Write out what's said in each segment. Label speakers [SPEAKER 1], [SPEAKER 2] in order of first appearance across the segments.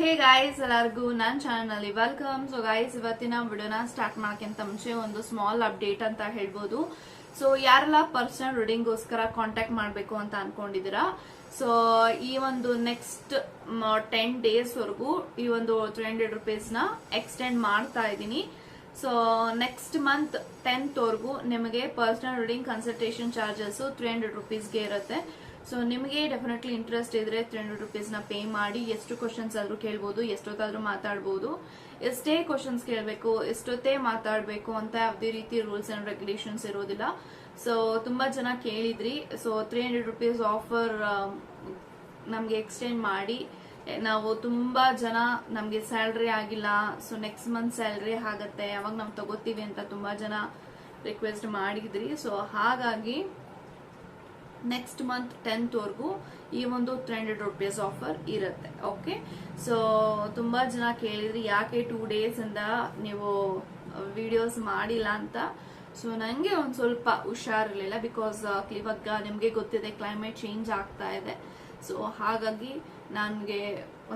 [SPEAKER 1] Hey guys ಎಲ್ಲರಿಗೂ ನನ್ನ ಚಾನಲ್ನಲ್ಲಿ ವೆಲ್ಕಮ್ ಸೊ ಗಾಯ್ಸ್ ಇವತ್ತಿನ ವಿಡಿಯೋನ ಸ್ಟಾರ್ಟ್ ಮಾಡೋಕ್ಕಿಂತ ಮುಂಚೆ ಒಂದು ಸ್ಮಾಲ್ ಅಪ್ಡೇಟ್ ಅಂತ ಹೇಳ್ಬೋದು. ಸೊ ಯಾರೆಲ್ಲ ಪರ್ಸನಲ್ ರೀಡಿಂಗ್ಗೋಸ್ಕರ ಕಾಂಟ್ಯಾಕ್ಟ್ ಮಾಡಬೇಕು ಅಂತ ಅನ್ಕೊಂಡಿದ್ದೀರಾ? ಸೊ ಈ ಒಂದು ನೆಕ್ಸ್ಟ್ ಟೆನ್ ಡೇಸ್ವರೆಗೂ ಈ ಒಂದು ತ್ರೀ ಹಂಡ್ರೆಡ್ ರುಪೀಸ್ನ ಎಕ್ಸ್ಟೆಂಡ್ ಮಾಡ್ತಾ ಇದ್ದೀನಿ. ಸೊ ನೆಕ್ಸ್ಟ್ ಮಂತ್ ಟೆಂತ್ ವರೆಗೂ ನಿಮಗೆ personal reading consultation charges three hundred ರುಪೀಸ್ಗೆ ಇರುತ್ತೆ. ಸೊ ನಿಮಗೆ ಡೆಫಿನೆಟ್ಲಿ ಇಂಟ್ರೆಸ್ಟ್ ಇದ್ರೆ ತ್ರೀ ಹಂಡ್ರೆಡ್ ರುಪೀಸ್ನ ಪೇ ಮಾಡಿ ಎಷ್ಟು ಕ್ವಶನ್ಸ್ ಆದ್ರೂ ಕೇಳ್ಬೋದು, ಎಷ್ಟೊತ್ತಾದರೂ ಮಾತಾಡ್ಬೋದು. ಎಷ್ಟೇ ಕ್ವಶನ್ಸ್ ಕೇಳಬೇಕು, ಎಷ್ಟೊತ್ತೇ ಮಾತಾಡಬೇಕು ಅಂತ ಯಾವುದೇ ರೀತಿ ರೂಲ್ಸ್ ಅಂಡ್ ರೆಗ್ಯುಲೇಷನ್ಸ್ ಇರೋದಿಲ್ಲ. ಸೊ ತುಂಬಾ ಜನ ಕೇಳಿದ್ರಿ. So three hundred rupees offer ನಮಗೆ ಎಕ್ಸ್ಟೆಂಡ್ ಮಾಡಿ. ನಾವು ತುಂಬಾ ಜನ ನಮಗೆ ಸ್ಯಾಲ್ರಿ ಆಗಿಲ್ಲ. ಸೊ ನೆಕ್ಸ್ಟ್ ಮಂತ್ ಸ್ಯಾಲ್ರಿ ಆಗತ್ತೆ. ಯಾವಾಗ ನಾವು ತಗೋತೀವಿ ಅಂತ ತುಂಬಾ ಜನ ರಿಕ್ವೆಸ್ಟ್ ಮಾಡಿದ್ರಿ. ಸೊ ಹಾಗಾಗಿ ನೆಕ್ಸ್ಟ್ ಮಂತ್ ಟೆಂತ್ ವರೆಗೂ ಈ ಒಂದು ತ್ರೀ ಹಂಡ್ರೆಡ್ ರುಪೀಸ್ ಆಫರ್ ಇರುತ್ತೆ. ಓಕೆ ಸೊ ತುಂಬಾ ಜನ ಕೇಳಿದ್ರಿ, ಯಾಕೆ ಟೂ ಡೇಸ್ ಇಂದ ನೀವು ವಿಡಿಯೋಸ್ ಮಾಡಿಲ್ಲ ಅಂತ? ಸೊ ನನಗೆ ಒಂದು ಸ್ವಲ್ಪ ಹುಷಾರಿರಲಿಲ್ಲ ಬಿಕಾಸ್ ಇವಾಗ ನಿಮಗೆ ಗೊತ್ತಿದೆ ಕ್ಲೈಮೇಟ್ ಚೇಂಜ್ ಆಗ್ತಾ ಇದೆ. ಸೊ ಹಾಗಾಗಿ ನನಗೆ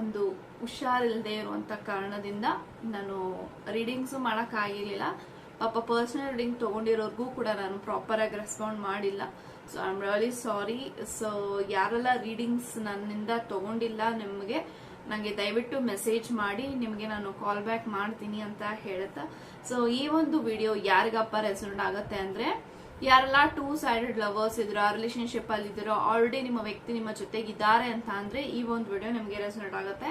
[SPEAKER 1] ಒಂದು ಹುಷಾರಿಲ್ಲದೆ ಇರುವಂಥ ಕಾರಣದಿಂದ ನಾನು ರೀಡಿಂಗ್ಸು ಮಾಡೋಕ್ಕಾಗಿರಲಿಲ್ಲ. ಪಾಪ ಪರ್ಸನಲ್ ರೀಡಿಂಗ್ ತೊಗೊಂಡಿರೋರ್ಗೂ ಕೂಡ ನಾನು ಪ್ರಾಪರ್ ಆಗಿ ರೆಸ್ಪಾಂಡ್ ಮಾಡಿಲ್ಲ. So I am really sorry so ಯಾರೆಲ್ಲ ರೀಡಿಂಗ್ಸ್ ನನ್ನಿಂದ ತಗೊಂಡಿಲ್ಲ ನಿಮಗೆ ನನಗೆ ದಯವಿಟ್ಟು ಮೆಸೇಜ್ ಮಾಡಿ, ನಿಮಗೆ ನಾನು ಕಾಲ್ ಬ್ಯಾಕ್ ಮಾಡ್ತೀನಿ ಅಂತ ಹೇಳ್ತಾ ಸೊ ಈ ಒಂದು ವಿಡಿಯೋ ಯಾರಿಗಪ್ಪ ರೆಸಲ್ಟ್ ಆಗುತ್ತೆ ಅಂದ್ರೆ, ಯಾರೆಲ್ಲ ಟೂ ಸೈಡೆಡ್ ಲವರ್ಸ್ ಇದ್ದರೋ ರಿಲೇಶನ್ಶಿಪ್ ಅಲ್ಲಿ ಇದ್ದೀರೋ ಆಲ್ರೆಡಿ ನಿಮ್ಮ ವ್ಯಕ್ತಿ ನಿಮ್ಮ ಜೊತೆಗಿದ್ದಾರೆ ಅಂತ ಅಂದ್ರೆ ಈ ಒಂದು ವಿಡಿಯೋ ನಿಮಗೆ ರೆಸೊನೇಟ್ ಆಗುತ್ತೆ.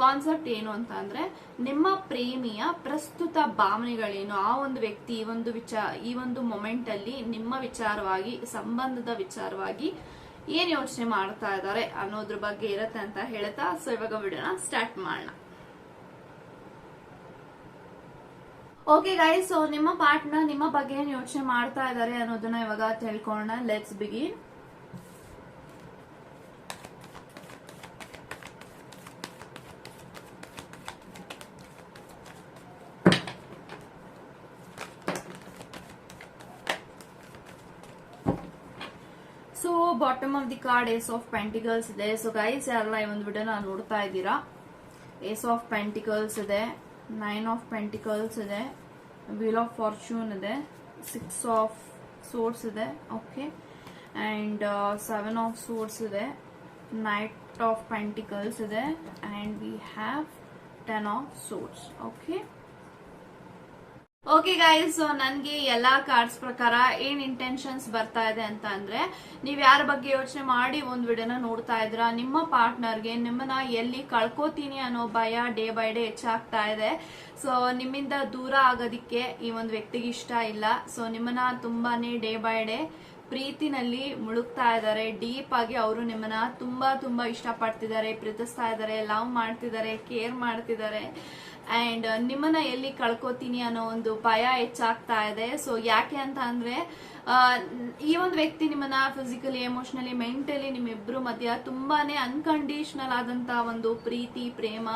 [SPEAKER 1] ಕಾನ್ಸೆಪ್ಟ್ ಏನು ಅಂತ ಅಂದ್ರೆ ನಿಮ್ಮ ಪ್ರೇಮಿಯ ಪ್ರಸ್ತುತ ಭಾವನೆಗಳೇನು? ಆ ಒಂದು ವ್ಯಕ್ತಿ ಈ ಒಂದು ವಿಚಾರ ಈ ಒಂದು ಮೊಮೆಂಟ್ ಅಲ್ಲಿ ನಿಮ್ಮ ವಿಚಾರವಾಗಿ, ಸಂಬಂಧದ ವಿಚಾರವಾಗಿ ಏನ್ ಯೋಚನೆ ಮಾಡ್ತಾ ಇದ್ದಾರೆ ಅನ್ನೋದ್ರ ಬಗ್ಗೆ ಇರತ್ತೆ ಅಂತ ಹೇಳ್ತಾ ಸೊ ಇವಾಗ ವಿಡಿಯೋನ ಸ್ಟಾರ್ಟ್ ಮಾಡೋಣ. ಓಕೆ ಗೈಸ್ ಸೊ ನಿಮ್ಮ ಪಾರ್ಟ್ನರ್ ನಿಮ್ಮ ಬಗ್ಗೆ ಏನ್ ಯೋಚನೆ ಮಾಡ್ತಾ ಇದ್ದಾರೆ ಅನ್ನೋದನ್ನ ಇವಾಗ ತಿಳ್ಕೊಳ್ಳೋಣ. Let's begin so bottom of the card ace of pentacles ಇದೆ. ಸೊ ಗೈಸ್ ಯಾರೆಲ್ಲ ಈ ಒಂದು ವಿಡಿಯೋನ ನೋಡ್ತಾ ಇದ್ದೀರಾ? ಏಸ್ ಆಫ್ ಪೆಂಟಿಕಲ್ಸ್ ಇದೆ. ನೈನ್ ಆಫ್ ಪೆಂಟಿಕಲ್ಸ್ ಇದೆ. ವೀಲ್ ಆಫ್ ಫಾರ್ಚೂನ್ ಇದೆ. ಸಿಕ್ಸ್ ಆಫ್ ಸೋರ್ಸ್ ಇದೆ. Okay and seven of swords ಇದೆ. ನೈಟ್ ಆಫ್ ಪೆಂಟಿಕಲ್ಸ್ ಇದೆ. And we have ten of swords okay okay guys so ನನ್ಗೆ ಎಲ್ಲಾ ಕಾರ್ಡ್ಸ್ ಪ್ರಕಾರ ಏನ್ ಇಂಟೆನ್ಷನ್ಸ್ ಬರ್ತಾ ಇದೆ ಅಂತ ಅಂದ್ರೆ, ನೀವ್ ಯಾರ ಬಗ್ಗೆ ಯೋಚನೆ ಮಾಡಿ ಒಂದ್ ವಿಡಿಯೋನ ನೋಡ್ತಾ ಇದ್ರ ನಿಮ್ಮ ಪಾರ್ಟ್ನರ್ಗೆ ನಿಮ್ಮನ್ನ ಎಲ್ಲಿ ಕಳ್ಕೋತೀನಿ ಅನ್ನೋ ಭಯ ಡೇ ಬೈ ಡೇ ಹೆಚ್ಚಾಗ್ತಾ ಇದೆ. ಸೊ ನಿಮ್ಮಿಂದ ದೂರ ಆಗೋದಿಕ್ಕೆ ಈ ಒಂದು ವ್ಯಕ್ತಿಗೆ ಇಷ್ಟ ಇಲ್ಲ. ಸೊ ನಿಮ್ಮನ್ನ ತುಂಬಾನೇ ಡೇ ಬೈ ಡೇ ಪ್ರೀತಿನಲ್ಲಿ ಮುಳುಗ್ತಾ ಇದ್ದಾರೆ. ಡೀಪ್ ಆಗಿ ಅವರು ನಿಮ್ಮನ್ನ ತುಂಬಾ ತುಂಬಾ ಇಷ್ಟಪಡ್ತಿದ್ದಾರೆ, ಪ್ರೀತಿಸ್ತಾ ಇದ್ದಾರೆ ಲವ್ ಮಾಡ್ತಿದ್ದಾರೆ ಕೇರ್ ಮಾಡ್ತಿದ್ದಾರೆ. ಅಂಡ್ ನಿಮ್ಮನ್ನ ಎಲ್ಲಿ ಕಳ್ಕೊತೀನಿ ಅನ್ನೋ ಒಂದು ಭಯ ಹೆಚ್ಚಾಗ್ತಾ ಇದೆ. ಸೊ ಯಾಕೆ ಅಂತ ಅಂದ್ರೆ ಈ ಒಂದು ವ್ಯಕ್ತಿ ನಿಮ್ಮನ್ನ ಫಿಸಿಕಲಿ ಎಮೋಷನಲಿ ಮೆಂಟಲಿ ನಿಮ್ಮಿಬ್ರು ಮಧ್ಯ ತುಂಬಾನೇ ಅನ್ಕಂಡೀಷನಲ್ ಆದಂತ ಒಂದು ಪ್ರೀತಿ, ಪ್ರೇಮ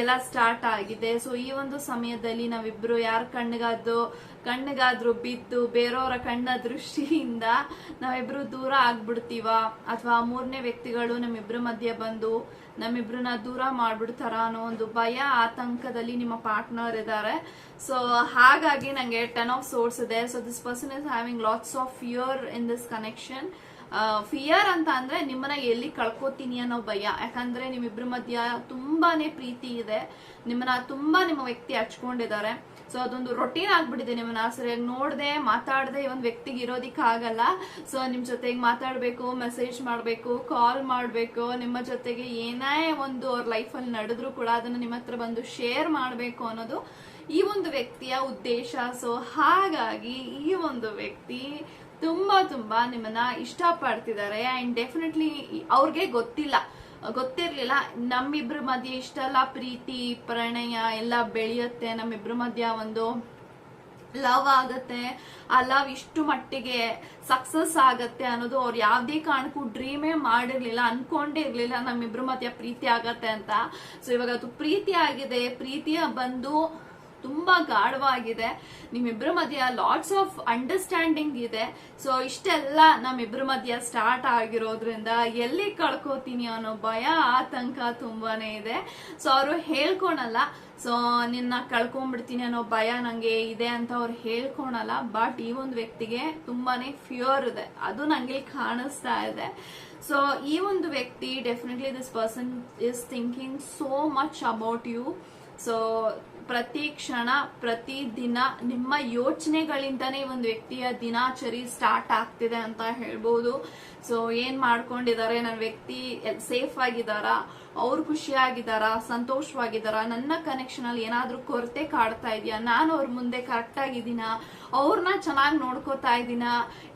[SPEAKER 1] ಎಲ್ಲ ಸ್ಟಾರ್ಟ್ ಆಗಿದೆ. ಸೊ ಈ ಒಂದು ಸಮಯದಲ್ಲಿ ನಾವಿಬ್ರು ಯಾರ ಕಣ್ಣಿಗಾದ್ರು ಕಣ್ಣಿಗಾದ್ರೂ ಬಿದ್ದು ಬೇರೆಯವರ ಕಣ್ಣ ದೃಷ್ಟಿಯಿಂದ ನಾವಿಬ್ರು ದೂರ ಆಗ್ಬಿಡ್ತೀವ? ಅಥವಾ ಮೂರನೇ ವ್ಯಕ್ತಿಗಳು ನಮ್ಮಿಬ್ರ ಮಧ್ಯೆ ಬಂದು ನಮ್ಮಿಬ್ರನ್ನ ದೂರ ಮಾಡ್ಬಿಡ್ತಾರ ಅನ್ನೋ ಒಂದು ಭಯ, ಆತಂಕದಲ್ಲಿ ನಿಮ್ಮ ಪಾರ್ಟ್ನರ್ ಇದ್ದಾರೆ. ಸೊ ಹಾಗಾಗಿ ನಂಗೆ ಟೆನ್ ಆಫ್ ಸೋರ್ಸ್ ಇದೆ. So this person is having lots of fear in this connection fear ಅಂತ ಅಂದ್ರೆ ನಿಮ್ಮನ್ನ ಎಲ್ಲಿ ಕಳ್ಕೊತೀನಿ ಅನ್ನೋ ಭಯ. ಯಾಕಂದ್ರೆ ನಿಮ್ಮಿಬ್ರ ಮಧ್ಯ ತುಂಬಾನೇ ಪ್ರೀತಿ ಇದೆ. ನಿಮ್ಮನ್ನ ತುಂಬಾ ನಿಮ್ಮ ವ್ಯಕ್ತಿ ಹಚ್ಕೊಂಡಿದ್ದಾರೆ. ಸೊ ಅದೊಂದು ರೊಟೀನ್ ಆಗ್ಬಿಟ್ಟಿದೆ ನಿಮ್ಮನ್ನ. ಸರಿಯಾಗಿ ನೋಡದೆ, ಮಾತಾಡದೆ ಒಂದು ವ್ಯಕ್ತಿಗೆ ಇರೋದಿಕ್ ಆಗಲ್ಲ. ಸೊ ನಿಮ್ ಜೊತೆಗೆ ಮಾತಾಡ್ಬೇಕು ಮೆಸೇಜ್ ಮಾಡ್ಬೇಕು ಕಾಲ್ ಮಾಡ್ಬೇಕು. ನಿಮ್ಮ ಜೊತೆಗೆ ಏನೇ ಒಂದು ಅವ್ರ ಲೈಫಲ್ಲಿ ನಡೆದ್ರು ಕೂಡ ಅದನ್ನ ನಿಮ್ಮ ಹತ್ರ ಬಂದು ಶೇರ್ ಮಾಡ್ಬೇಕು ಅನ್ನೋದು ಈ ಒಂದು ವ್ಯಕ್ತಿಯ ಉದ್ದೇಶ ಸೊ ಹಾಗಾಗಿ ಈ ಒಂದು ವ್ಯಕ್ತಿ ತುಂಬಾ ತುಂಬಾ ನಿಮ್ಮನ್ನ ಇಷ್ಟಪಡ್ತಿದ್ದಾರೆ ಅಂಡ್ ಡೆಫಿನೆಟ್ಲಿ ಅವ್ರಿಗೆ ಗೊತ್ತಿಲ್ಲ. ಗೊತ್ತಿರ್ಲಿಲ್ಲ, ನಮ್ಮಿಬ್ರ ಮಧ್ಯೆ ಇಷ್ಟೆಲ್ಲ ಪ್ರೀತಿ, ಪ್ರಣಯ ಎಲ್ಲ ಬೆಳೆಯುತ್ತೆ, ನಮ್ಮಿಬ್ರ ಮಧ್ಯ ಒಂದು ಲವ್ ಆಗತ್ತೆ, ಆ ಲವ್ ಇಷ್ಟು ಮಟ್ಟಿಗೆ ಸಕ್ಸಸ್ ಆಗತ್ತೆ ಅನ್ನೋದು ಅವ್ರು ಯಾವ್ದೇ ಕಾರಣಕ್ಕೂ ಡ್ರೀಮೇ ಮಾಡಿರ್ಲಿಲ್ಲ, ಅನ್ಕೊಂಡೇ ಇರ್ಲಿಲ್ಲ ನಮ್ಮಿಬ್ರ ಮಧ್ಯ ಪ್ರೀತಿ ಆಗತ್ತೆ ಅಂತ. ಸೊ ಇವಾಗ ಅದು ಪ್ರೀತಿ ಆಗಿದೆ, ಪ್ರೀತಿಯ ಬಂದು ತುಂಬಾ ಗಾಢವಾಗಿದೆ. ನಿಮ್ಮಿಬ್ಬರ ಮಧ್ಯ ಲಾಟ್ಸ್ ಆಫ್ ಅಂಡರ್ಸ್ಟ್ಯಾಂಡಿಂಗ್ ಇದೆ. ಸೊ ಇಷ್ಟೆಲ್ಲ ನಮ್ಮಿಬ್ಬರ ಮಧ್ಯ ಸ್ಟಾರ್ಟ್ ಆಗಿರೋದ್ರಿಂದ ಎಲ್ಲಿ ಕಳ್ಕೊತೀನಿ ಅನ್ನೋ ಭಯ, ಆತಂಕ ತುಂಬಾನೇ ಇದೆ. ಸೊ ಅವರು ಹೇಳ್ಕೊಳಲ್ಲ. ಸೊ ನಿನ್ನ ಕಳ್ಕೊಂಡ್ಬಿಡ್ತೀನಿ ಅನ್ನೋ ಭಯ ನಂಗೆ ಇದೆ ಅಂತ ಅವ್ರು ಹೇಳ್ಕೊಳಲ್ಲ. ಬಟ್ ಈ ಒಂದು ವ್ಯಕ್ತಿಗೆ ತುಂಬಾನೇ ಫ್ಯೂರ್ ಇದೆ. ಅದು ನಂಗೆ ಕಾಣಿಸ್ತಾ ಇದೆ. ಸೊ ಈ ಒಂದು ವ್ಯಕ್ತಿ definitely this person is thinking so much about you so ಪ್ರತಿ ಕ್ಷಣ ಪ್ರತಿ ದಿನ ನಿಮ್ಮ ಯೋಚನೆಗಳಿಂದನೇ ಒಂದು ವ್ಯಕ್ತಿಯ ದಿನಾಚರಿ ಸ್ಟಾರ್ಟ್ ಆಗ್ತಿದೆ ಅಂತ ಹೇಳ್ಬೋದು. ಸೊ ಏನ್ ಮಾಡ್ಕೊಂಡಿದ್ದಾರೆ? ನನ್ನ ವ್ಯಕ್ತಿ ಸೇಫ್ ಆಗಿದಾರಾ ಅವ್ರು ಖುಷಿಯಾಗಿದ್ದಾರಾ? ಸಂತೋಷವಾಗಿದ್ದಾರಾ? ನನ್ನ ಕನೆಕ್ಷನ್ ಅಲ್ಲಿ ಏನಾದ್ರೂ ಕೊರತೆ ಕಾಡ್ತಾ ಇದೆಯಾ? ನಾನು ಅವ್ರ ಮುಂದೆ ಕರೆಕ್ಟ್ ಆಗಿದ್ದೀನಾ? ಅವ್ರನ್ನ ಚೆನ್ನಾಗಿ ನೋಡ್ಕೋತಾ ಇದ್ದೀನಾ?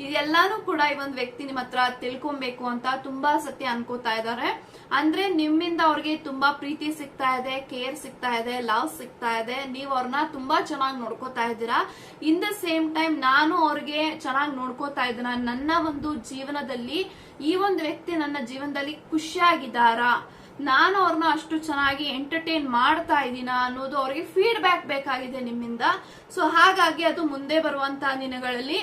[SPEAKER 1] ಇದೆಲ್ಲಾನು ಕೂಡ ಈ ಒಂದು ವ್ಯಕ್ತಿ ನಿಮ್ಮ ಹತ್ರ ತಿಳ್ಕೊಬೇಕು ಅಂತ ತುಂಬಾ ಸತ್ಯ ಅನ್ಕೋತಾ ಇದ್ದಾರೆ. ಅಂದ್ರೆ ನಿಮ್ಮಿಂದ ಅವ್ರಿಗೆ ತುಂಬಾ ಪ್ರೀತಿ ಸಿಗ್ತಾ ಇದೆ ಕೇರ್ ಸಿಗ್ತಾ ಇದೆ ಲವ್ ಸಿಗ್ತಾ ಇದೆ. ನೀವು ಅವ್ರನ್ನ ತುಂಬಾ ಚೆನ್ನಾಗಿ ನೋಡ್ಕೋತಾ ಇದ್ದೀರಾ? ಇನ್ ದ ಸೇಮ್ ಟೈಮ್ ನಾನು ಅವ್ರಿಗೆ ಚೆನ್ನಾಗಿ ನೋಡ್ಕೋತಾ ಇದ್ದೀನ? ನನ್ನ ಒಂದು ಜೀವನದಲ್ಲಿ ಈ ಒಂದು ವ್ಯಕ್ತಿ ನನ್ನ ಜೀವನದಲ್ಲಿ ಖುಷಿಯಾಗಿದ್ದಾರಾ? ನಾನು ಅವ್ರನ್ನ ಅಷ್ಟು ಚೆನ್ನಾಗಿ ಎಂಟರ್ಟೈನ್ ಮಾಡ್ತಾ ಇದ್ದೀನ ಅನ್ನೋದು ಅವ್ರಿಗೆ ಫೀಡ್ಬ್ಯಾಕ್ ಬೇಕಾಗಿದೆ ನಿಮ್ಮಿಂದ. ಸೊ ಹಾಗಾಗಿ ಅದು ಮುಂದೆ ಬರುವಂತಹ ದಿನಗಳಲ್ಲಿ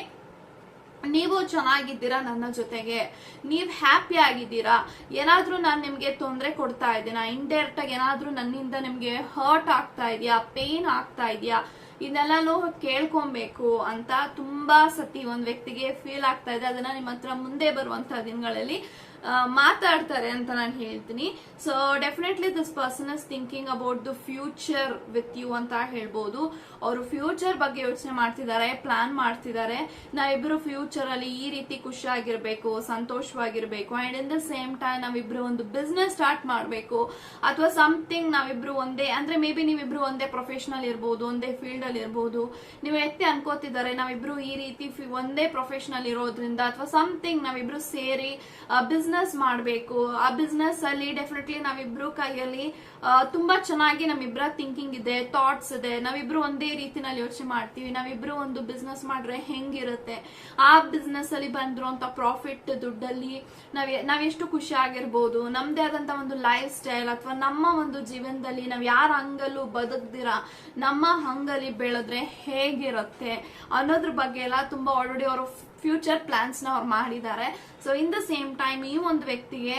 [SPEAKER 1] ನೀವು ಚೆನ್ನಾಗಿದ್ದೀರಾ ನನ್ನ ಜೊತೆಗೆ? ನೀವ್ ಹ್ಯಾಪಿ ಆಗಿದ್ದೀರಾ? ಏನಾದ್ರೂ ನಾನು ನಿಮ್ಗೆ ತೊಂದರೆ ಕೊಡ್ತಾ ಇದ್ದೀನ? ಇಂಡೈರೆಕ್ಟ್ ಆಗಿ ಏನಾದ್ರೂ ನನ್ನಿಂದ ನಿಮ್ಗೆ ಹರ್ಟ್ ಆಗ್ತಾ ಇದೆಯಾ? ಪೇನ್ ಆಗ್ತಾ ಇದೆಯಾ? ಇದೆಲ್ಲಾನು ಕೇಳ್ಕೊಬೇಕು ಅಂತ ತುಂಬಾ ಸತಿ ಒಂದ್ ವ್ಯಕ್ತಿಗೆ ಫೀಲ್ ಆಗ್ತಾ ಇದೆ. ಅದನ್ನ ನಿಮ್ಮ ಹತ್ರ ಮುಂದೆ ಬರುವಂತಹ ದಿನಗಳಲ್ಲಿ ಮಾತಾಡ್ತಾರೆ ಅಂತ ನಾನು ಹೇಳ್ತೀನಿ. So definitely this person is thinking about the future with you ಅಂತ ಹೇಳ್ಬೋದು. ಅವರು ಫ್ಯೂಚರ್ ಬಗ್ಗೆ ಯೋಚನೆ ಮಾಡ್ತಿದ್ದಾರೆ ಪ್ಲಾನ್ ಮಾಡ್ತಿದ್ದಾರೆ. ನಾವಿಬ್ರು ಫ್ಯೂಚರ್ ಅಲ್ಲಿ ಈ ರೀತಿ ಖುಷಿಯಾಗಿರ್ಬೇಕು ಸಂತೋಷವಾಗಿರ್ಬೇಕು. And in the same time ನಾವಿಬ್ರು ಒಂದು ಬಿಸ್ನೆಸ್ ಸ್ಟಾರ್ಟ್ ಮಾಡಬೇಕು. ಅಥವಾ ಸಮಥಿಂಗ್ ನಾವಿಬ್ರು ಒಂದೇ, ಅಂದ್ರೆ ಮೇ ಬಿ ನೀವಿಬ್ರು ಒಂದೇ ಪ್ರೊಫೆಷನಲ್ ಇರ್ಬೋದು, ಒಂದೇ ಫೀಲ್ಡ್ ಅಲ್ಲಿ ಇರ್ಬೋದು ನೀವು ವ್ಯಕ್ತಿ ಅನ್ಕೋತಿದ್ದಾರೆ, ನಾವಿಬ್ರು ಈ ರೀತಿ ಒಂದೇ ಒಂದೇ ಪ್ರೊಫೆಷನಲ್ ಇರೋದ್ರಿಂದ ಅಥವಾ ಸಮಥಿಂಗ್ ನಾವಿಬ್ರು ಸೇರಿ ಬಿಸ್ನೆಸ್ ಮಾಡಬೇಕು. ಆ ಬಿಸ್ನೆಸ್ ಅಲ್ಲಿ ಡೆಫಿನೆಟ್ಲಿ ನಾವಿಬ್ರು ಕೈಯಲ್ಲಿ ತುಂಬಾ ಚೆನ್ನಾಗಿ ನಮ್ಮಿಬ್ರ ಥಿಂಕಿಂಗ್ ಇದೆ ಥಾಟ್ಸ್ ಇದೆ. ನಾವಿಬ್ರು ಒಂದೇ ರೀತಿನಲ್ಲಿ ಯೋಚನೆ ಮಾಡ್ತೀವಿ. ನಾವಿಬ್ರು ಒಂದು ಬಿಸ್ನೆಸ್ ಮಾಡ್ರೆ ಹೆಂಗಿರುತ್ತೆ? ಆ ಬಿಸ್ನೆಸ್ ಅಲ್ಲಿ ಬಂದಿರುವಂತ ಪ್ರಾಫಿಟ್ ದುಡ್ಡಲ್ಲಿ ನಾವ್ ನಾವೆಷ್ಟು ಖುಷಿ ಆಗಿರ್ಬೋದು. ನಮ್ದೇ ಆದಂತ ಒಂದು ಲೈಫ್ ಸ್ಟೈಲ್ ಅಥವಾ ನಮ್ಮ ಒಂದು ಜೀವನದಲ್ಲಿ ನಾವ್ ಯಾರ ಹಂಗಲ್ಲೂ ಬದುಕ್ದಿರಾ, ನಮ್ಮ ಹಂಗಲ್ಲಿ ಬೆಳೆದ್ರೆ ಹೇಗಿರುತ್ತೆ ಅನ್ನೋದ್ರ ಬಗ್ಗೆ ಎಲ್ಲ ತುಂಬಾ ಆಲ್ರೆಡಿ ಅವರು ಫ್ಯೂಚರ್ ಪ್ಲಾನ್ಸ್ನ ಅವ್ರು ಮಾಡಿದ್ದಾರೆ. So in the same time ಈ ಒಂದು ವ್ಯಕ್ತಿಗೆ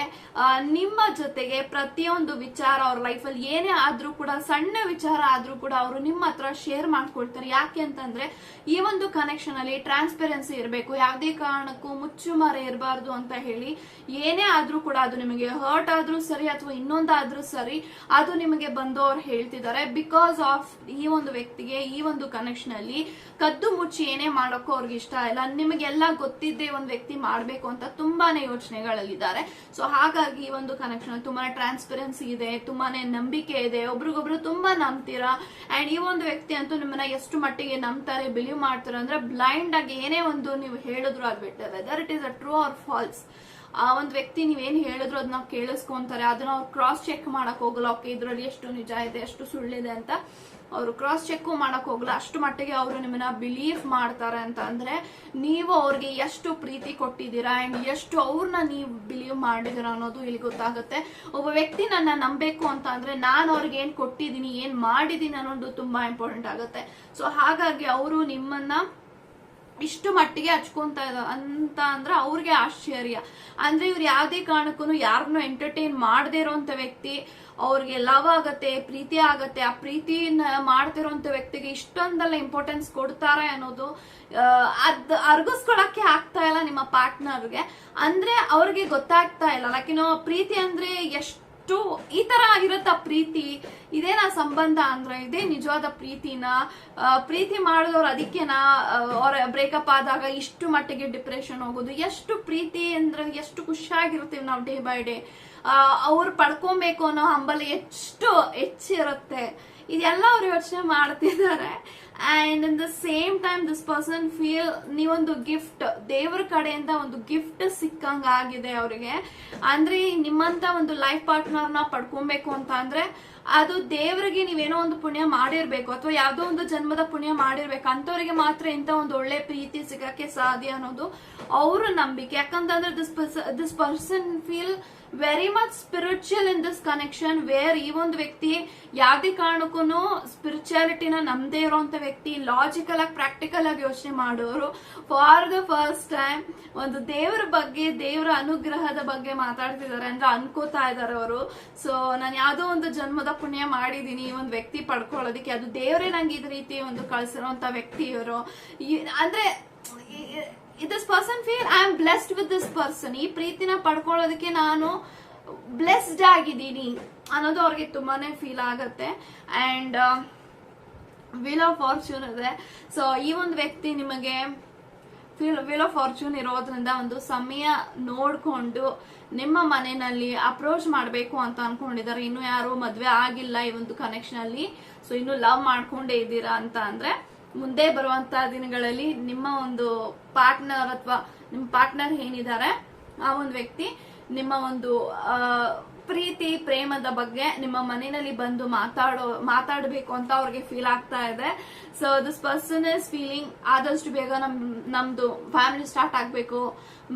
[SPEAKER 1] ನಿಮ್ಮ ಜೊತೆಗೆ ಪ್ರತಿಯೊಂದು ವಿಚಾರ ಅವ್ರ ಲೈಫಲ್ಲಿ ಏನೇ ಆದ್ರೂ ಕೂಡ, ಸಣ್ಣ ವಿಚಾರ ಆದ್ರೂ ಕೂಡ ಅವರು ನಿಮ್ಮ ಹತ್ರ ಶೇರ್ ಮಾಡ್ಕೊಳ್ತಾರೆ. ಯಾಕೆ ಅಂತಂದ್ರೆ, ಈ ಒಂದು ಕನೆಕ್ಷನ್ ಅಲ್ಲಿ ಟ್ರಾನ್ಸ್ಪೆರೆನ್ಸಿ ಇರಬೇಕು. ಯಾವುದೇ ಕಾರಣಕ್ಕೂ ಮುಚ್ಚುಮರೆ ಇರಬಾರ್ದು ಅಂತ ಹೇಳಿ, ಏನೇ ಆದ್ರೂ ಕೂಡ ಅದು ನಿಮಗೆ ಹರ್ಟ್ ಆದ್ರೂ ಸರಿ ಅಥವಾ ಇನ್ನೊಂದಾದ್ರೂ ಸರಿ, ಅದು ನಿಮಗೆ ಬಂದು ಅವ್ರು ಹೇಳ್ತಿದ್ದಾರೆ. ಬಿಕಾಸ್ ಆಫ್ ಈ ಒಂದು ವ್ಯಕ್ತಿಗೆ ಈ ಒಂದು ಕನೆಕ್ಷನ್ ಅಲ್ಲಿ ಕದ್ದು ಮುಚ್ಚಿ ಏನೇ ಮಾಡೋಕ್ಕೂ ಅವ್ರಿಗೆ ಇಷ್ಟ ಇಲ್ಲ. ನಿಮಗೆಲ್ಲ ಗೊತ್ತಿದ್ದೇ ಒಂದು ವ್ಯಕ್ತಿ ಮಾಡಬೇಕು ಅಂತ ತುಂಬಾನೇ ಯೋಚನೆಗಳಲ್ಲಿದ್ದಾರೆ. ಸೊ ಹಾಗಾಗಿ ಒಂದು ಕನೆಕ್ಷನ್ ತುಂಬಾನೇ ಟ್ರಾನ್ಸ್ಪರೆನ್ಸಿ ಇದೆ, ತುಂಬಾನೇ ನಂಬಿಕೆ ಇದೆ, ಒಬ್ರಿಗೊಬ್ರು ತುಂಬಾ ನಂಬ್ತೀರಾ? ಅಂಡ್ ಈ ಒಂದು ವ್ಯಕ್ತಿ ಅಂತೂ ನಿಮ್ಮನ್ನ ಎಷ್ಟು ಮಟ್ಟಿಗೆ ನಂಬ್ತಾರೆ ಬಿಲೀವ್ ಮಾಡ್ತಾರೆ ಅಂದ್ರೆ ಬ್ಲೈಂಡ್ ಆಗಿ ಏನೇ ಒಂದು ನೀವು ಹೇಳಿದ್ರು ಆಗ್ಬಿಟ್ಟೆ whether it is a true or false ಆ ಒಂದು ವ್ಯಕ್ತಿ ನೀವೇನ್ ಹೇಳಿದ್ರು ಅದನ್ನ ಕೇಳಿಸ್ಕೊಂತಾರೆ, ಅದನ್ನ ಅವ್ರು ಕ್ರಾಸ್ ಚೆಕ್ ಮಾಡಕ್ ಹೋಗಲ್ಲ, ಓಕೆ, ಇದ್ರಲ್ಲಿ ಎಷ್ಟು ನಿಜ ಇದೆ, ಎಷ್ಟು ಸುಳ್ಳಿದೆ ಅಂತ. ಅವರು ಕ್ರಾಸ್ ಚೆಕ್ ಮಾಡಕ್ ಹೋಗಲ್ಲ ಅಷ್ಟು ಮಟ್ಟಿಗೆ ಅವರು ನಿಮ್ಮನ್ನ ಬಿಲೀವ್ ಮಾಡ್ತಾರೆ ಅಂತ ಅಂದ್ರೆ ನೀವು ಅವ್ರಿಗೆ ಎಷ್ಟು ಪ್ರೀತಿ ಕೊಟ್ಟಿದ್ದೀರಾ ಅಂಡ್ ಎಷ್ಟು ಅವ್ರನ್ನ ನೀವು ಬಿಲೀವ್ ಮಾಡಿದೀರಾ ಅನ್ನೋದು ಇಲ್ಲಿ ಗೊತ್ತಾಗುತ್ತೆ. ಒಬ್ಬ ವ್ಯಕ್ತಿ ನನ್ನ ನಂಬೇಕು ಅಂತ ಅಂದ್ರೆ ನಾನು ಅವ್ರಿಗೆ ಏನ್ ಕೊಟ್ಟಿದ್ದೀನಿ, ಏನ್ ಮಾಡಿದೀನಿ ಅನ್ನೋದು ತುಂಬಾ ಇಂಪಾರ್ಟೆಂಟ್ ಆಗುತ್ತೆ. ಸೊ ಹಾಗಾಗಿ ಅವರು ನಿಮ್ಮನ್ನ ಇಷ್ಟು ಮಟ್ಟಿಗೆ ಹಚ್ಕೊಂತ ಇದ ಅಂತ ಅಂದ್ರೆ ಅವ್ರಿಗೆ ಆಶ್ಚರ್ಯ. ಅಂದ್ರೆ ಇವ್ರು ಯಾವ್ದೇ ಕಾರಣಕ್ಕೂ ಯಾರನ್ನು ಎಂಟರ್ಟೈನ್ ಮಾಡದೇ ಇರೋಂತ ವ್ಯಕ್ತಿ, ಅವ್ರಿಗೆ ಲವ್ ಆಗತ್ತೆ, ಪ್ರೀತಿ ಆಗತ್ತೆ, ಆ ಪ್ರೀತಿನ ಮಾಡ್ತಿರೋಂತ ವ್ಯಕ್ತಿಗೆ ಇಷ್ಟೊಂದೆಲ್ಲ ಇಂಪಾರ್ಟೆನ್ಸ್ ಕೊಡ್ತಾರೆ ಅನ್ನೋದು ಅದ್ ಅರ್ಗಿಸ್ಕೊಳಕ್ಕೆ ಆಗ್ತಾ ಇಲ್ಲ ನಿಮ್ಮ ಪಾರ್ಟ್ನರ್ಗೆ ಅಂದ್ರೆ ಅವ್ರಿಗೆ ಗೊತ್ತಾಗ್ತಾ ಇಲ್ಲ. ಲೈಕ್ ಪ್ರೀತಿ ಅಂದ್ರೆ ಎಷ್ಟು ಎಷ್ಟು ಈ ತರ ಇರುತ್ತ ಪ್ರೀತಿ? ಇದೇನ ಸಂಬಂಧ ಅಂದ್ರೆ ಇದೇ ನಿಜವಾದ ಪ್ರೀತಿನ? ಪ್ರೀತಿ ಮಾಡಿದವ್ರು ಅದಕ್ಕೆನಾ ಅವ್ರ ಬ್ರೇಕಪ್ ಆದಾಗ ಇಷ್ಟು ಮಟ್ಟಿಗೆ ಡಿಪ್ರೆಷನ್ ಹೋಗೋದು? ಎಷ್ಟು ಪ್ರೀತಿ ಅಂದ್ರೆ ಎಷ್ಟು ಖುಷಿಯಾಗಿರ್ತೀವಿ ನಾವು ಡೇ ಬೈ ಡೇ ಅವ್ರು ಪಡ್ಕೊಬೇಕು ಅನ್ನೋ ಹಂಬಲ ಎಷ್ಟು ಹೆಚ್ಚಿರುತ್ತೆ? ಇದೆಲ್ಲ ಅವ್ರು ಯೋಚನೆ ಮಾಡ್ತಿದ್ದಾರೆ. And in the same time this person feel ನೀವೊಂದು ಗಿಫ್ಟ್ ದೇವರ ಕಡೆಯಿಂದ ಒಂದು ಗಿಫ್ಟ್ ಸಿಕ್ಕಂಗ ಆಗಿದೆ ಅವರಿಗೆ. ಅಂದ್ರೆ ನಿಮ್ಮಂತ ಒಂದು ಲೈಫ್ ಪಾರ್ಟ್ನರ್ನ ಪಡ್ಕೊಬೇಕು ಅಂತ ಅಂದ್ರೆ, ಅದು ದೇವರಿಗೆ ನೀವೇನೋ ಒಂದು ಪುಣ್ಯ ಮಾಡಿರ್ಬೇಕು ಅಥವಾ ಯಾವುದೋ ಒಂದು ಜನ್ಮದ ಪುಣ್ಯ ಮಾಡಿರ್ಬೇಕು ಅಂತವರಿಗೆ ಮಾತ್ರ ಇಂಥ ಒಂದು ಒಳ್ಳೆ ಪ್ರೀತಿ ಸಿಗಕ್ಕೆ ಸಾಧ್ಯ ಅನ್ನೋದು ಅವ್ರ ನಂಬಿಕೆ. ಯಾಕಂತಂದ್ರೆ this this person feel very much spiritual in this connection where ಈ ಒಂದು ವ್ಯಕ್ತಿ ಯಾವುದೇ ಕಾರಣಕ್ಕೂ ಸ್ಪಿರಿಚುಯಾಲಿಟಿನ ನಮ್ದೇ ಇರೋಂತ ವ್ಯಕ್ತಿ ಲಾಜಿಕಲ್ ಆಗಿ ಪ್ರಾಕ್ಟಿಕಲ್ ಆಗಿ ಯೋಚನೆ ಮಾಡೋರು ಫಾರ್ ದ ಫಸ್ಟ್ ಟೈಮ್ ಒಂದು ದೇವರ ಬಗ್ಗೆ, ದೇವರ ಅನುಗ್ರಹದ ಬಗ್ಗೆ ಮಾತಾಡ್ತಿದ್ದಾರೆ ಅಂತ ಅನ್ಕೋತಾ ಇದಾರೆ ಅವರು. ಸೊ ನಾನು ಯಾವ್ದೋ ಒಂದು ಜನ್ಮದ ಪುಣ್ಯ ಮಾಡಿದೀನಿ ಒಂದು ವ್ಯಕ್ತಿ ಪಡ್ಕೊಳ್ಳೋದಕ್ಕೆ, ಅದು ದೇವರೇ ನಂಗೆ ಇದ ರೀತಿ ಒಂದು ಕಳ್ಸಿರೋಂತ ವ್ಯಕ್ತಿ ಇವರು. ಅಂದ್ರೆ this person feel I am blessed with this person ಈ ಪ್ರೀತಿನ ಪಡ್ಕೊಳ್ಳೋದಕ್ಕೆ ನಾನು ಬ್ಲೆಸ್ಡ್ ಆಗಿದ್ದೀನಿ ಅನ್ನೋದು ಅವ್ರಿಗೆ ತುಂಬಾನೇ ಫೀಲ್ ಆಗತ್ತೆ. ಅಂಡ್ ವೀಲ್ ಆಫ್ ಫಾರ್ಚೂನ್ ಇದೆ. ಸೊ ಈ ಒಂದು ವ್ಯಕ್ತಿ ನಿಮಗೆ ವೀಲ್ ಆಫ್ ಫಾರ್ಚೂನ್ ಇರೋದ್ರಿಂದ ಒಂದು ಸಮಯ ನೋಡ್ಕೊಂಡು ನಿಮ್ಮ ಮನೆಯಲ್ಲಿ ಅಪ್ರೋಚ್ ಮಾಡಬೇಕು ಅಂತ ಅನ್ಕೊಂಡಿದ್ದಾರೆ. ಇನ್ನು ಯಾರು ಮದುವೆ ಆಗಿಲ್ಲ ಈ ಒಂದು ಕನೆಕ್ಷನ್ ಅಲ್ಲಿ. ಸೊ ಇನ್ನು ಲವ್ ಮಾಡ್ಕೊಂಡೇ ಇದ್ದೀರಾ ಅಂತ ಅಂದ್ರೆ, ಮುಂದೆ ಬರುವಂತ ದಿನಗಳಲ್ಲಿ ನಿಮ್ಮ ಒಂದು ಪಾರ್ಟ್ನರ್ ಅಥವಾ ನಿಮ್ಮ ಪಾರ್ಟ್ನರ್ ಏನಿದ್ದಾರೆ, ಆ ಒಂದು ವ್ಯಕ್ತಿ ನಿಮ್ಮ ಒಂದು ಪ್ರೀತಿ, ಪ್ರೇಮದ ಬಗ್ಗೆ ನಿಮ್ಮ ಮನೆಯಲ್ಲಿ ಬಂದು ಮಾತಾಡೋ, ಮಾತಾಡಬೇಕು ಅಂತ ಅವ್ರಿಗೆ ಫೀಲ್ ಆಗ್ತಾ ಇದೆ. So this person is feeling ಆದಷ್ಟು ಬೇಗ ನಮ್, ನಮ್ದು ಫ್ಯಾಮಿಲಿ ಸ್ಟಾರ್ಟ್ ಆಗ್ಬೇಕು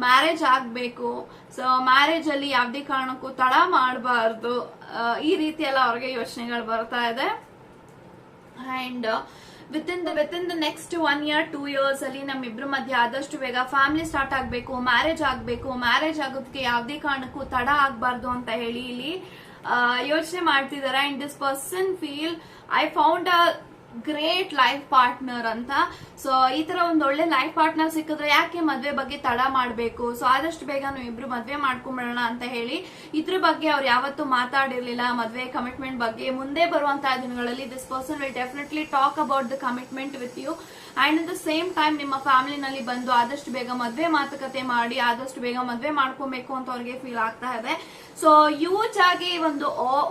[SPEAKER 1] ಮ್ಯಾರೇಜ್ ಆಗ್ಬೇಕು. ಸೊ ಮ್ಯಾರೇಜ್ ಅಲ್ಲಿ ಯಾವ್ದೇ ಕಾರಣಕ್ಕೂ ತಡ ಮಾಡಬಾರ್ದು. ಈ ರೀತಿ ಎಲ್ಲ ಅವ್ರಿಗೆ ಯೋಚನೆಗಳು ಬರ್ತಾ ಇದೆ. And with in the with in the next one year two years ಅಲ್ಲಿ ನಮ್ಮಿಬ್ರ ಮಧ್ಯೆ ಆದಷ್ಟು ಬೇಗ ಫ್ಯಾಮಿಲಿ ಸ್ಟಾರ್ಟ್ ಆಗಬೇಕು ಮ್ಯಾರೇಜ್ ಆಗಬೇಕು ಮ್ಯಾರೇಜ್ ಆಗೋದಕ್ಕೆ ಯಾವುದೇ ಕಾರಣಕ್ಕೂ ತಡ ಆಗಬಾರ್ದು ಅಂತ ಹೇಳಿ ಇಲ್ಲಿ ಯೋಚನೆ ಮಾಡ್ತಿದ್ದಾರೆ and this person feel I found a great life partner ಅಂತ. ಸೊ ಈ ತರ ಒಂದು ಒಳ್ಳೆ ಲೈಫ್ ಪಾರ್ಟ್ನರ್ ಸಿಕ್ಕಿದ್ರೆ ಯಾಕೆ ಮದ್ವೆ ಬಗ್ಗೆ ತಡ ಮಾಡಬೇಕು? ಸೊ ಆದಷ್ಟು ಬೇಗ ನಾವು ಇಬ್ರು ಮದ್ವೆ ಮಾಡ್ಕೊಂಬಿಡೋಣ ಅಂತ ಹೇಳಿ, ಇದ್ರ ಬಗ್ಗೆ ಅವ್ರು ಯಾವತ್ತೂ ಮಾತಾಡಿರ್ಲಿಲ್ಲ. ಮದ್ವೆ ಕಮಿಟ್ಮೆಂಟ್ ಬಗ್ಗೆ ಮುಂದೆ ಬರುವಂತಹ ದಿನಗಳಲ್ಲಿ this person will definitely talk about the commitment with you and at the same time ನಿಮ್ಮ ಫ್ಯಾಮಿಲಿನಲ್ಲಿ ಬಂದು ಆದಷ್ಟು ಬೇಗ ಮದ್ವೆ ಮಾತುಕತೆ ಮಾಡಿ, ಆದಷ್ಟು ಬೇಗ ಮದ್ವೆ ಮಾಡ್ಕೊಬೇಕು ಅಂತ ಅವ್ರಿಗೆ ಫೀಲ್ ಆಗ್ತಾ ಇದೆ. ಸೊ ಯೂಜ್ ಆಗಿ ಒಂದು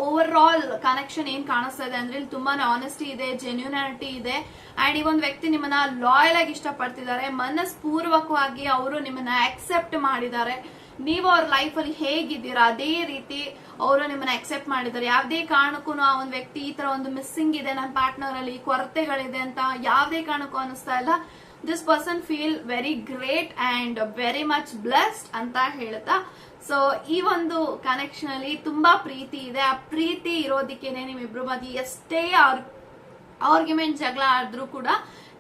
[SPEAKER 1] ಓವರ್ ಆಲ್ ಕನೆಕ್ಷನ್ ಏನ್ ಕಾಣಿಸ್ತಾ ಇದೆ ಅಂದ್ರೆ ಇಲ್ಲಿ ತುಂಬಾನೇ ಆನೆಸ್ಟಿ ಇದೆ ಜೆನ್ಯೂನಿಟಿ ಇದೆ. ಅಂಡ್ ಈ ಒಂದು ವ್ಯಕ್ತಿ ನಿಮ್ಮನ್ನ ಲಾಯಲ್ ಆಗಿ ಇಷ್ಟಪಡ್ತಿದ್ದಾರೆ. ಮನಸ್ಪೂರ್ವಕವಾಗಿ ಅವರು ನಿಮ್ಮನ್ನ ಅಕ್ಸೆಪ್ಟ್ ಮಾಡಿದ್ದಾರೆ. ನೀವು ಅವ್ರ ಲೈಫ್ ಅಲ್ಲಿ ಹೇಗಿದ್ದೀರಾ? ಅದೇ ರೀತಿ ಅವರು ನಿಮ್ಮನ್ನ ಅಕ್ಸೆಪ್ಟ್ ಮಾಡಿದ್ದಾರೆ. ಯಾವುದೇ ಕಾರಣಕ್ಕೂ ಆ ಒಂದು ವ್ಯಕ್ತಿ ಈ ತರ ಒಂದು ಮಿಸ್ಸಿಂಗ್ ಇದೆ. ನನ್ನ ಪಾರ್ಟ್ನರ್ ಅಲ್ಲಿ ಕೊರತೆಗಳಿದೆ ಅಂತ ಯಾವುದೇ ಕಾರಣಕ್ಕೂ ಅನಿಸ್ತಾ ಇಲ್ಲ. This person feel very great and very much blessed ಅಂತ ಹೇಳ್ತಾ ಸೊ ಈ ಒಂದು ಕನೆಕ್ಷನ್ ಅಲ್ಲಿ ತುಂಬಾ ಪ್ರೀತಿ ಇದೆ. ಆ ಪ್ರೀತಿ ಇರೋದಕ್ಕೇನೆ ನಿಮ್ಮಿಬ್ರು ಮಧ್ಯೆ ಎಷ್ಟೇ ಅವ್ರ ಆರ್ಗ್ಯುಮೆಂಟ್ ಜಗಳ ಆದ್ರೂ ಕೂಡ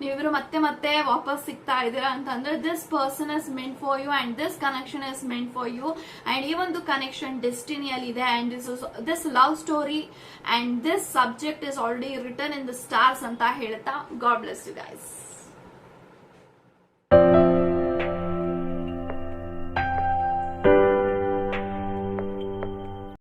[SPEAKER 1] ನೀವಿಬ್ರು ಮತ್ತೆ ಮತ್ತೆ ವಾಪಸ್ ಸಿಗ್ತಾ ಇದ್ದೀರಾ ಅಂತಂದ್ರೆ this person is meant for you and this connection is meant for you and ಈ ಒಂದು ಕನೆಕ್ಷನ್ ಡೆಸ್ಟಿನಿಯಲ್ಲಿ ಇದೆ and this this love story and this subject is already written in the stars ಅಂತ ಹೇಳ್ತಾ ಗಾಡ್ ಬ್ಲೆಸ್ ಯು ಗೈಸ್